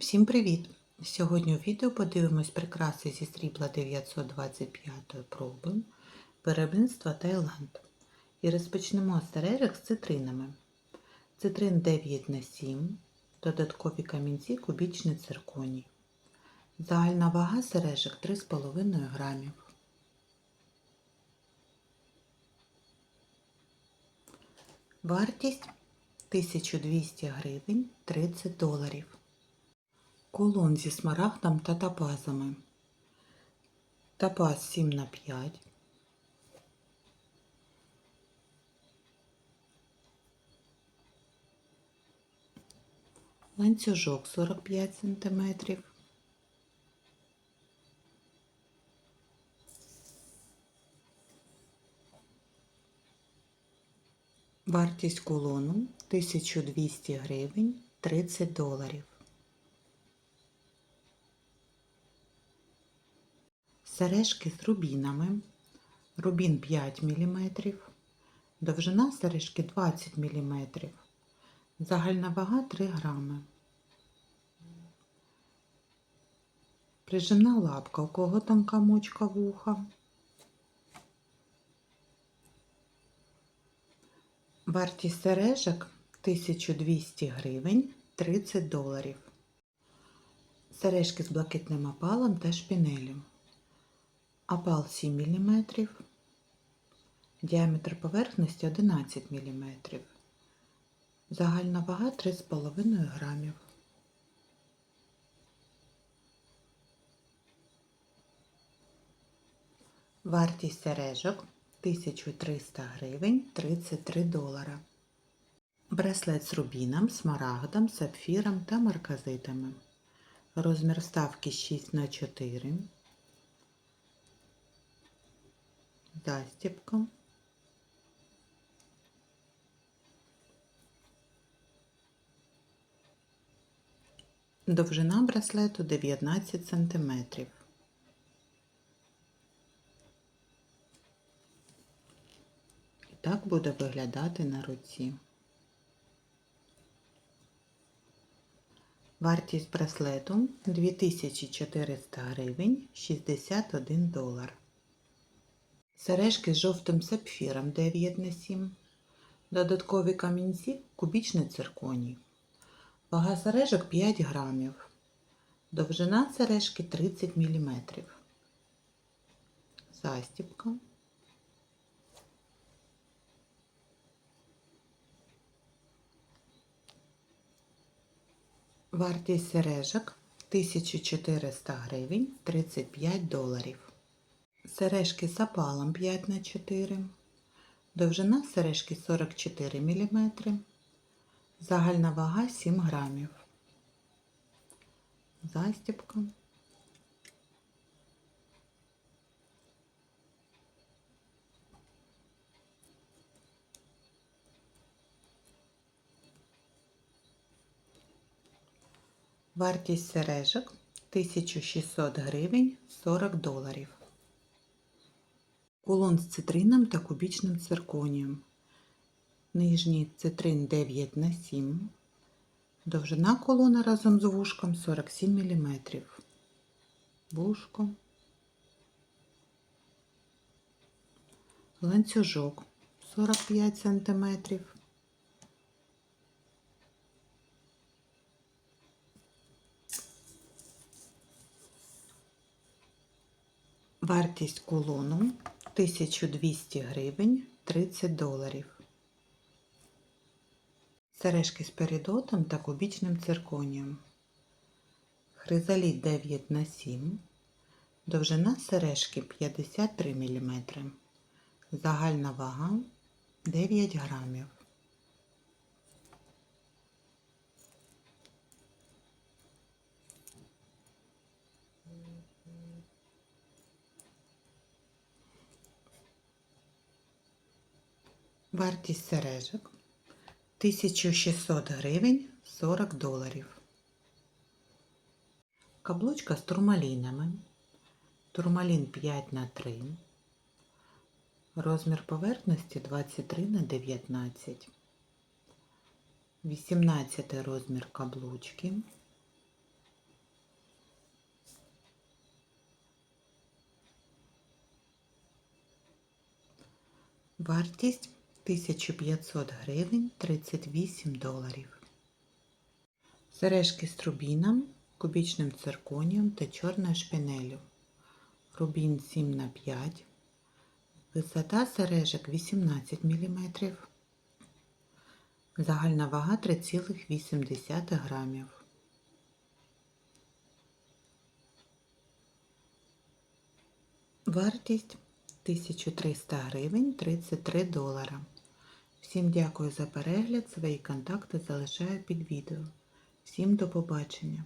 Всім привіт! Сьогодні у відео подивимось прикраси зі срібла 925 проби виробництва Таїланд. І розпочнемо з з цитринами. Цитрин 9 на 7 додаткові камінці кубічний цирконій. Загальна вага сережок 3,5 грамів. Вартість 1200 гривень 30 доларів. Кулон зі смарагдом та топазами. Топаз 7 на 5. Ланцюжок 45 см. Вартість кулону 1200 гривень 30 доларів. Сережки з рубінами. Рубін 5 мм. Довжина сережки 20 мм. Загальна вага 3 грами. Прижимна лапка, у кого тонка мочка вуха. Вартість сережок 1200 гривень 30 доларів. Сережки з блакитним опалом та шпінелем. Опал 7 мм. Діаметр поверхності 11 мм. Загальна вага 3,5 грамів. Вартість сережок 1300 гривень 33 долара. Браслет з рубіном, смарагдом, сапфіром та марказитами. Розмір вставки 6 на 4 Застібка. Довжина браслету 19 см. І так буде виглядати на руці. Вартість браслету 2400 гривень 61 долар. Сережки з жовтим сапфіром 9 на 7. Додаткові камінці кубічний цирконій. Вага сережок 5 грамів. Довжина сережки 30 мм. Застібка. Вартість сережок 1400 гривень 35 доларів. Сережки з опалом 5 на 4. Довжина сережки 44 мм. Загальна вага 7 грамів. Застібка. Вартість сережок 1600 гривень 40 доларів. Кулон з цитрином та кубічним цирконієм. Нижній цитрин 9 на 7. Довжина колона разом з вушком 47 мм. Вушко. Ланцюжок 45 см. Вартість кулону 1200 гривень 30 доларів. Сережки з перидотом та кубічним цирконієм. Хризаліт 9 на 7. Довжина сережки 53 мм. Загальна вага 9 грамів. Вартість сережок 1600 гривень 40 доларів. Каблучка з турмалінами. Турмалін 5х3. Розмір поверхності 23 на 19. 18 розмір каблучки. Вартість 1500 гривень 38 доларів. Сережки з рубіном, кубічним цирконієм та чорною шпінелю. Рубін 7 на 5 Висота сережок 18 мм. Загальна вага 3,8 грамів. Вартість 1300 гривень 33 долара. Всім дякую за перегляд. Свої контакти залишаю під відео. Всім до побачення!